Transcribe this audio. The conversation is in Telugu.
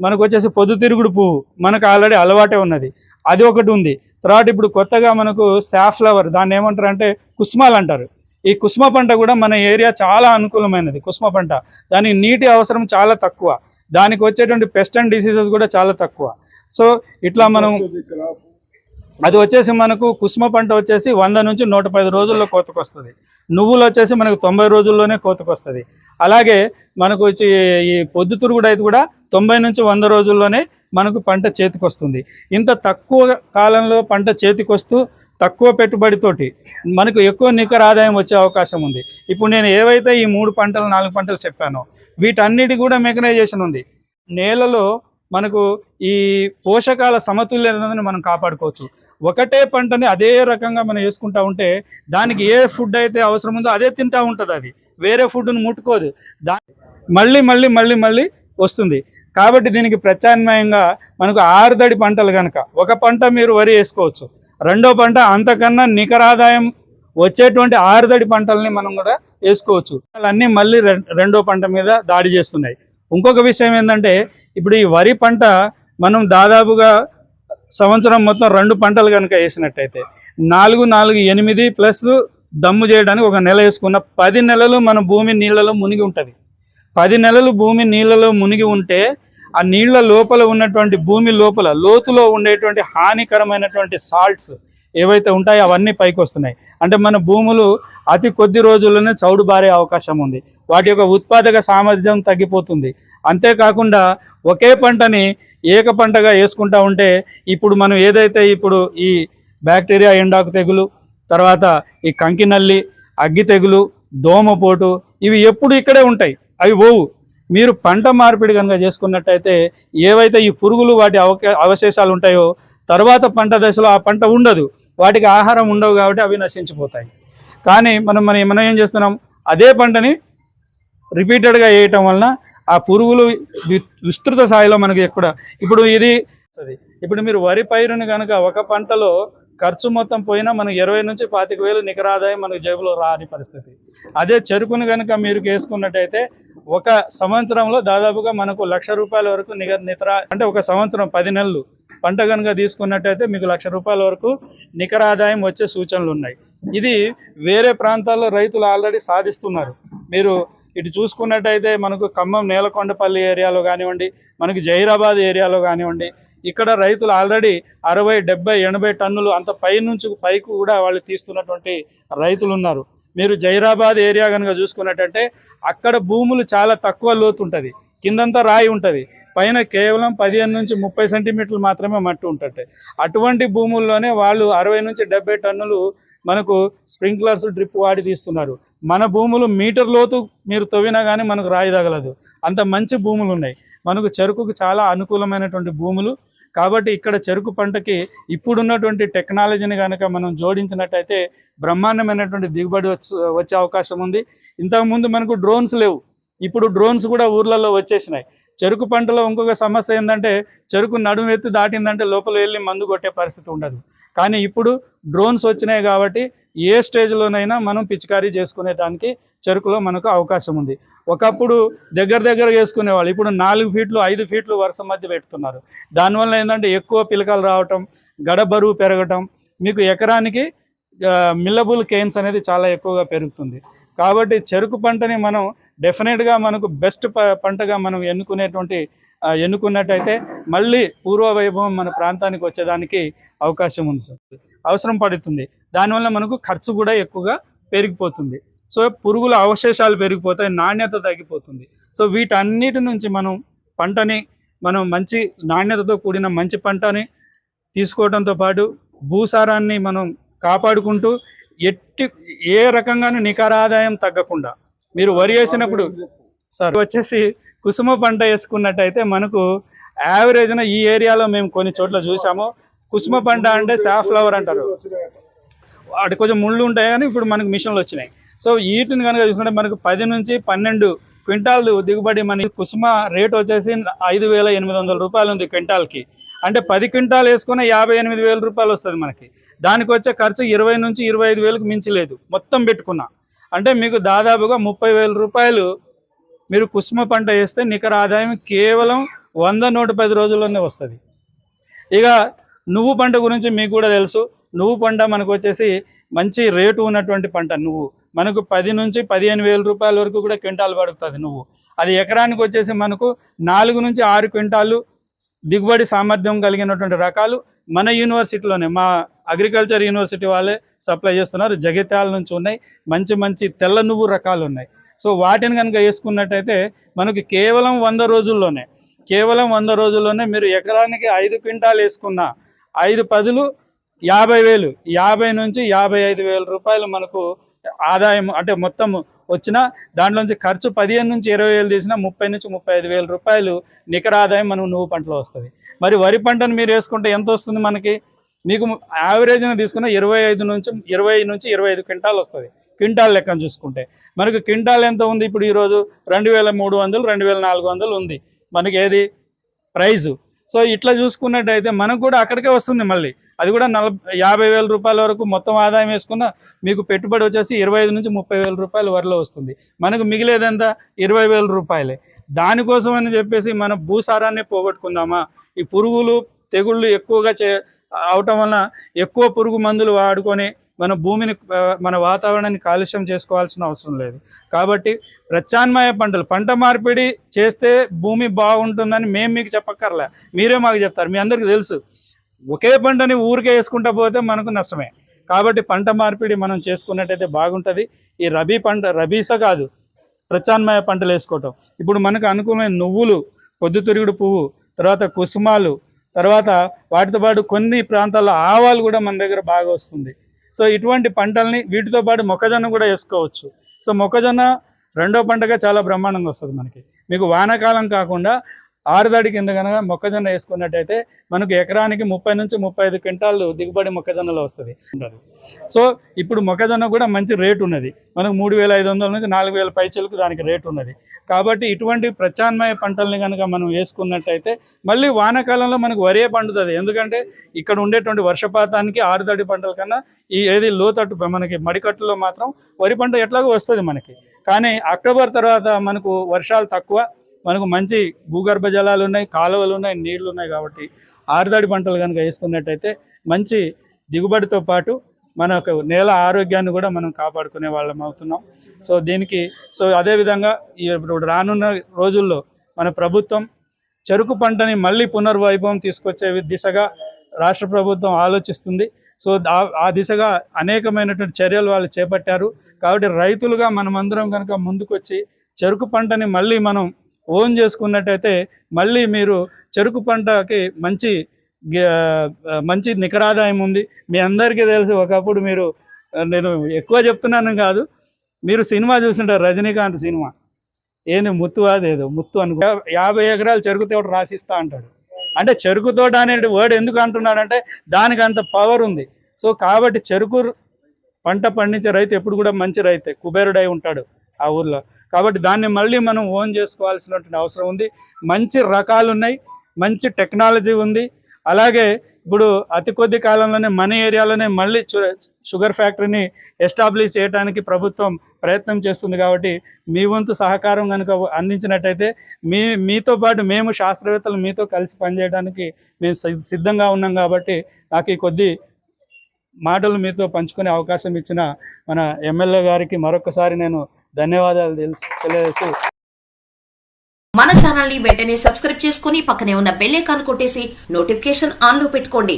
మనకు వచ్చేసి పొద్దుతిరుగుడు పువ్వు. మనకు ఆల్రెడీ అలవాటే ఉన్నది. అది ఒకటి ఉంది. తర్వాత ఇప్పుడు కొత్తగా మనకు సాఫ్లవర్ ఫ్లవర్ దాన్ని ఏమంటారు అంటే కుస్మాలు అంటారు. ఈ కుస్మ పంట కూడా మన ఏరియా చాలా అనుకూలమైనది కుస్మ పంట. దానికి నీటి అవసరం చాలా తక్కువ. దానికి వచ్చేటువంటి పెస్ట్ అండ్ డిసీజెస్ కూడా చాలా తక్కువ. సో ఇట్లా మనం అది వచ్చేసి మనకు కుస్మ పంట వచ్చేసి వంద నుంచి నూట పది రోజుల్లో కోతకు వస్తుంది నువ్వులు వచ్చేసి మనకు తొంభై రోజుల్లోనే కోతకు వస్తుంది అలాగే మనకు వచ్చి ఈ పొద్దుతురుగుడు అయితే కూడా తొంభై నుంచి వంద రోజుల్లోనే మనకు పంట చేతికి వస్తుంది ఇంత తక్కువ కాలంలో పంట చేతికొస్తూ తక్కువ పెట్టుబడితోటి మనకు ఎక్కువ నికర ఆదాయం వచ్చే అవకాశం ఉంది. ఇప్పుడు నేను ఏవైతే ఈ మూడు పంటలు నాలుగు పంటలు చెప్పానో వీటన్నిటి కూడా మెకనైజేషన్ ఉంది. నేలలో మనకు ఈ పోషకాల సమతుల్యతను మనం కాపాడుకోవచ్చు. ఒకటే పంటని అదే రకంగా మనం వేసుకుంటా ఉంటే దానికి ఏ ఫుడ్ అయితే అవసరం ఉందో అదే తింటా ఉంటుంది అది. వేరే ఫుడ్ను ముట్టుకోదు. దా మళ్ళీ మళ్ళీ మళ్ళీ మళ్ళీ వస్తుంది. కాబట్టి దీనికి ప్రత్యామ్నాయంగా మనకు ఆరుదడి పంటలు కనుక ఒక పంట మీరు వరి వేసుకోవచ్చు. రెండో పంట అంతకన్నా నికర ఆదాయం వచ్చేటువంటి ఆరుదడి పంటల్ని మనం కూడా వేసుకోవచ్చు. అన్నీ మళ్ళీ రెండో పంట మీద దాడి చేస్తున్నాయి. ఇంకొక విషయం ఏంటంటే ఇప్పుడు ఈ వరి పంట మనం దాదాపుగా సంవత్సరం మొత్తం రెండు పంటలు కనుక వేసినట్టయితే నాలుగు నాలుగు ఎనిమిది ప్లస్ దమ్ము చేయడానికి ఒక నెల వేసుకున్న పది నెలలు మన భూమి నీళ్ళలో మునిగి ఉంటుంది. పది నెలలు భూమి నీళ్ళలో మునిగి ఉంటే ఆ నీళ్ళ లోపల ఉన్నటువంటి భూమి లోపల లోతులో ఉండేటువంటి హానికరమైనటువంటి సాల్ట్స్ ఏవైతే ఉంటాయో అవన్నీ పైకి వస్తున్నాయి అంటే మన భూములు అతి కొద్ది రోజుల్లోనే చౌడు బారే అవకాశం ఉంది. వాటి యొక్క ఉత్పాదక సామర్థ్యం తగ్గిపోతుంది. అంతేకాకుండా ఒకే పంటని ఏక పంటగా వేసుకుంటా ఉంటే ఇప్పుడు మనం ఏదైతే ఇప్పుడు ఈ బ్యాక్టీరియా ఎండాకు తెగులు తర్వాత ఈ కంకినల్లి అగ్గి తెగులు దోమపోటు ఇవి ఎప్పుడు ఇక్కడే ఉంటాయి. అవి పోవు. మీరు పంట మార్పిడి కనుక చేసుకున్నట్టయితే ఏవైతే ఈ పురుగులు వాటి అవశేషాలు ఉంటాయో తర్వాత పంట దశలో ఆ పంట ఉండదు. వాటికి ఆహారం ఉండవు కాబట్టి అవి నశించిపోతాయి. కానీ మనం మనం మనం ఏం చేస్తున్నాం? అదే పంటని రిపీటెడ్గా వేయటం వలన ఆ పురుగులు వి- విస్తృత స్థాయిలో మనకి ఎక్కడ ఇప్పుడు ఇది ఇప్పుడు మీరు వరి పైరుని కనుక ఒక పంటలో ఖర్చు మొత్తం పోయినా మనకు ఇరవై నుంచి పాతిక వేలు నికర ఆదాయం మనకు జేబులో రాని పరిస్థితి. అదే చెరుకుని కనుక మీరు వేసుకున్నట్టయితే ఒక సంవత్సరంలో దాదాపుగా మనకు లక్ష రూపాయల వరకు నిగ నితర అంటే ఒక సంవత్సరం పది నెలలు పంట కనుక తీసుకున్నట్టయితే మీకు లక్ష రూపాయల వరకు నికర ఆదాయం వచ్చే సూచనలు ఉన్నాయి. ఇది వేరే ప్రాంతాల్లో రైతులు ఆల్రెడీ సాధిస్తున్నారు. మీరు ఇటు చూసుకున్నట్టయితే మనకు ఖమ్మం నేలకొండపల్లి ఏరియాలో కానివ్వండి మనకు జైరాబాద్ ఏరియాలో కానివ్వండి ఇక్కడ రైతులు ఆల్రెడీ అరవై డెబ్బై ఎనభై టన్నులు అంత పై నుంచి పైకి కూడా వాళ్ళు తీస్తున్నటువంటి రైతులు ఉన్నారు. మీరు జైరాబాద్ ఏరియా కనుక చూసుకున్నట్టంటే అక్కడ భూములు చాలా తక్కువ లోతు ఉంటుంది కిందంతా రాయి ఉంటుంది. పైన కేవలం పదిహేను నుంచి ముప్పై సెంటీమీటర్లు మాత్రమే మట్టి ఉంటుంది. అటువంటి భూముల్లోనే వాళ్ళు అరవై నుంచి డెబ్బై టన్నులు మనకు స్ప్రింక్లర్స్ డ్రిప్ వాడి తీస్తున్నారు. మన భూములు మీటర్ లోతు మీరు తవ్వినా కానీ మనకు రాయి తగలదు. అంత మంచి భూములు ఉన్నాయి మనకు చెరుకుకు చాలా అనుకూలమైనటువంటి భూములు కాబట్టి ఇక్కడ చెరుకు పంటకి ఇప్పుడున్నటువంటి టెక్నాలజీని కనుక మనం జోడించినట్టయితే బ్రహ్మాండమైనటువంటి దిగుబడి వచ్చే వచ్చే అవకాశం ఉంది. ఇంతకుముందు మనకు డ్రోన్స్ లేవు. ఇప్పుడు డ్రోన్స్ కూడా ఊర్లలో వచ్చేసినాయి. చెరుకు పంటలో ఇంకొక సమస్య ఏంటంటే చెరుకు నడుము ఎత్తి దాటిందంటే లోపల వెళ్ళి మందు కొట్టే పరిస్థితి ఉండదు. కానీ ఇప్పుడు డ్రోన్స్ వచ్చినాయి కాబట్టి ఏ స్టేజ్లోనైనా మనం పిచికారీ చేసుకునేటానికి చెరుకులో మనకు అవకాశం ఉంది. ఒకప్పుడు దగ్గర దగ్గర వేసుకునేవాళ్ళు. ఇప్పుడు నాలుగు ఫీట్లు ఐదు ఫీట్లు వరుస మధ్య పెడుతున్నారు దానివల్ల ఏంటంటే ఎక్కువ పిలకలు రావటం గడ బరువు పెరగటం మీకు ఎకరానికి మిల్లబుల్ కేన్స్ అనేది చాలా ఎక్కువగా పెరుగుతుంది. కాబట్టి చెరుకు పంటని మనం డెఫినెట్గా మనకు బెస్ట్ ప- పంటగా మనం ఎన్నుకునేటువంటి ఎన్నుకున్నట్టయితే మళ్ళీ పూర్వ వైభవం మన ప్రాంతానికి వచ్చేదానికి అవకాశం ఉంది సార్. అవసరం పడుతుంది. దానివల్ల మనకు ఖర్చు కూడా ఎక్కువగా పెరిగిపోతుంది. సో పురుగుల అవశేషాలు పెరిగిపోతాయి నాణ్యత తగ్గిపోతుంది. సో వీటన్నిటి నుంచి మనం పంటని మనం మంచి నాణ్యతతో కూడిన మంచి పంటని తీసుకోవడంతో పాటు భూసారాన్ని మనం కాపాడుకుంటూ ఎట్టి ఏ రకంగానూ నికర ఆదాయం తగ్గకుండా మీరు వరి వేసినప్పుడు సార్ వచ్చేసి కుసుమ పంట వేసుకున్నట్టయితే మనకు యావరేజ్న ఈ ఏరియాలో మేము కొన్ని చోట్ల చూసాము. కుసుమ పంట అంటే సాఫ్లవర్ అంటారు. వాటి కొంచెం ముళ్ళు ఉంటాయి కానీ ఇప్పుడు మనకు మిషన్లు వచ్చినాయి. సో వీటిని కనుక చూసుకుంటే మనకు పది నుంచి పన్నెండు క్వింటాలు దిగుబడి మన కుసుమ రేట్ వచ్చేసి ఐదు వేల ఎనిమిది వందల రూపాయలు ఉంది క్వింటాల్కి. అంటే పది క్వింటాల్ వేసుకున్న యాభై ఎనిమిది వేల రూపాయలు వస్తుంది మనకి. దానికి వచ్చే ఖర్చు ఇరవై నుంచి ఇరవై ఐదు వేలకు మించి లేదు. మొత్తం పెట్టుకున్నా. అంటే మీకు దాదాపుగా ముప్పై వేల రూపాయలు మీరు కుసుమ పంట వేస్తే నికర ఆదాయం కేవలం వంద నూట పది రోజుల్లోనే వస్తుంది. ఇక నువ్వు పంట గురించి మీకు కూడా తెలుసు. నువ్వు పంట మనకు వచ్చేసి మంచి రేటు ఉన్నటువంటి పంట నువ్వు. మనకు పది నుంచి పదిహేను వేల రూపాయల వరకు కూడా క్వింటాల్ పడుతుంది నువ్వు. అది ఎకరానికి వచ్చేసి మనకు నాలుగు నుంచి ఆరు క్వింటాలు దిగుబడి సామర్థ్యం కలిగినటువంటి రకాలు మన యూనివర్సిటీలోనే మా అగ్రికల్చర్ యూనివర్సిటీ వాళ్ళే సప్లై చేస్తున్నారు. జగిత్యాల నుంచి ఉన్నాయి. మంచి మంచి తెల్ల నువ్వు రకాలు ఉన్నాయి. సో వాటిని కనుక వేసుకున్నట్టయితే మనకి కేవలం వంద రోజుల్లోనే కేవలం వంద రోజుల్లోనే మీరు ఎకరానికి ఐదు క్వింటాలు వేసుకున్న ఐదు పదులు యాభై వేలు యాభై నుంచి యాభై ఐదు వేల రూపాయలు మనకు ఆదాయం అంటే మొత్తం వచ్చిన దాంట్లోంచి ఖర్చు పదిహేను నుంచి ఇరవై వేలు తీసినా ముప్పై నుంచి ముప్పై ఐదు వేల రూపాయలు నికర ఆదాయం మనకు నువ్వు పంటలో వస్తుంది. మరి వరి పంటను మీరు వేసుకుంటే ఎంత వస్తుంది మనకి? మీకు యావరేజ్ని తీసుకున్న ఇరవై ఐదు నుంచి ఇరవై నుంచి ఇరవై ఐదు క్వింటాల్ వస్తుంది. క్వింటాల్ లెక్కన చూసుకుంటే. మనకు క్వింటాల్ ఎంత ఉంది? ఇప్పుడు ఈరోజు రెండు వేల మూడు వందలు రెండు వేల నాలుగు వందలు ఉంది. మనకి ఏది? ప్రైజు. సో ఇట్లా చూసుకున్నట్టయితే మనకు కూడా అక్కడికే వస్తుంది మళ్ళీ. అది కూడా నలభై యాభై వేల రూపాయల వరకు మొత్తం ఆదాయం వేసుకున్న మీకు పెట్టుబడి వచ్చేసి ఇరవై ఐదు నుంచి ముప్పై వేల రూపాయల వరలో వస్తుంది. మనకు మిగిలేదంతా ఇరవై వేల రూపాయలే. దానికోసం అని చెప్పేసి మన భూసారాన్ని పోగొట్టుకుందామా? ఈ పురుగులు తెగుళ్ళు ఎక్కువగా చే అవటం వలన ఎక్కువ పురుగు మందులు వాడుకొని మన భూమిని మన వాతావరణాన్ని కాలుష్యం చేసుకోవాల్సిన అవసరం లేదు. కాబట్టి ప్రత్యామ్నాయ పంటలు పంట మార్పిడి చేస్తే భూమి బాగుంటుందని మేము మీకు చెప్పక్కర్లే. మీరే మాకు చెప్తారు. మీ అందరికీ తెలుసు. ఒకే పంటని ఊరికే వేసుకుంటా పోతే మనకు నష్టమే. కాబట్టి పంట మార్పిడి మనం చేసుకున్నట్టయితే బాగుంటుంది. ఈ రబీ పంట రబీస కాదు. ప్రత్యామ్నాయ పంటలు వేసుకోవటం. ఇప్పుడు మనకు అనుకూలమైన నువ్వులు పొద్దుతిరుగుడు పువ్వు తర్వాత కుసుమాలు తర్వాత వాటితో పాటు కొన్ని ప్రాంతాల్లో ఆవాలు కూడా మన దగ్గర బాగా వస్తుంది. సో ఇటువంటి పంటల్ని వీటితో పాటు మొక్కజొన్న కూడా వేసుకోవచ్చు. సో మొక్కజొన్న రెండో పంటగా చాలా బ్రహ్మాండంగా వస్తుంది మనకి. మీకు వానాకాలం కాకుండా ఆరుదాడి కింద కనుక మొక్కజొన్న వేసుకున్నట్టయితే మనకు ఎకరానికి ముప్పై నుంచి ముప్పై ఐదు క్వింటాలు దిగుబడి మొక్కజొన్నలో వస్తుంది. సో ఇప్పుడు మొక్కజొన్న కూడా మంచి రేటు ఉన్నది. మనకు మూడు వేల ఐదు వందల నుంచి నాలుగు వేల పైచలకు దానికి రేటు ఉన్నది. కాబట్టి ఇటువంటి ప్రత్యామ్నాయ పంటల్ని కనుక మనం వేసుకున్నట్టయితే మళ్ళీ వానాకాలంలో మనకు వరే పండుతుంది. ఎందుకంటే ఇక్కడ ఉండేటువంటి వర్షపాతానికి ఆరుదడి పంటల కన్నా ఈ ఏది లోతట్టు మనకి మడికట్టులో మాత్రం వరి పంట ఎట్లాగో వస్తుంది మనకి. కానీ అక్టోబర్ తర్వాత మనకు వర్షాలు తక్కువ మనకు మంచి భూగర్భ జలాలు ఉన్నాయి కాలువలు ఉన్నాయి నీళ్ళు ఉన్నాయి కాబట్టి ఆరుదాడి పంటలు కనుక వేసుకున్నట్టయితే మంచి దిగుబడితో పాటు మన యొక్క నేల ఆరోగ్యాన్ని కూడా మనం కాపాడుకునే వాళ్ళం అవుతున్నాం. సో దీనికి సో అదేవిధంగా ఈ ఇప్పుడు రానున్న రోజుల్లో మన ప్రభుత్వం చెరుకు పంటని మళ్ళీ పునర్వైభవం తీసుకొచ్చే దిశగా రాష్ట్ర ప్రభుత్వం ఆలోచిస్తుంది. సో ఆ- ఆ దిశగా అనేకమైనటువంటి చర్యలు వాళ్ళు చేపట్టారు. కాబట్టి రైతులుగా మనమందరం కనుక ముందుకొచ్చి చెరుకు పంటని మళ్ళీ మనం ఓన్ చేసుకున్నట్టయితే మళ్ళీ మీరు చెరుకు పంటకి మంచి మంచి నికరాదాయం ఉంది. మీ అందరికీ తెలుసు ఒకప్పుడు మీరు నేను ఎక్కువ చెప్తున్నాను కాదు మీరు సినిమా చూసింటారు రజనీకాంత్ సినిమా. ఏంది ముత్తు అదేదో ముత్తు అనుకో యాభై ఎకరాలు చెరుకు తోట రాసిస్తా అంటాడు. అంటే చెరుకు తోట అనే వర్డ్ ఎందుకు అంటున్నాడంటే దానికి అంత పవర్ ఉంది. సో కాబట్టి చెరుకు పంట పండించే రైతు ఎప్పుడు కూడా మంచి రైతే కుబేరుడై ఉంటాడు ఆ ఊర్లో. కాబట్టి దాన్ని మళ్ళీ మనం ఓన్ చేసుకోవాల్సినటువంటి అవసరం ఉంది. మంచి రకాలు ఉన్నాయి మంచి టెక్నాలజీ ఉంది. అలాగే ఇప్పుడు అతి కొద్ది కాలంలోనే మన ఏరియాలోనే మళ్ళీ షుగర్ ఫ్యాక్టరీని ఎస్టాబ్లిష్ చేయడానికి ప్రభుత్వం ప్రయత్నం చేస్తుంది కాబట్టి మీ వంతు సహకారం కనుక అందించినట్టయితే మీ మీతో పాటు మేము శాస్త్రవేత్తలు మీతో కలిసి పనిచేయడానికి మేము సిద్ధంగా ఉన్నాం కాబట్టి నాకు ఈ కొద్ది మాటలు మీతో పంచుకునే అవకాశం ఇచ్చిన మన ఎమ్మెల్యే గారికి మరొకసారి నేను ధన్యవాదాలు తెలుసు తెలియజేసి మన ఛానల్ని వెంటనే సబ్స్క్రైబ్ చేసుకుని పక్కనే ఉన్న బెల్ ఐకాన్ కొట్టేసి నోటిఫికేషన్ ఆన్లో పెట్టుకోండి.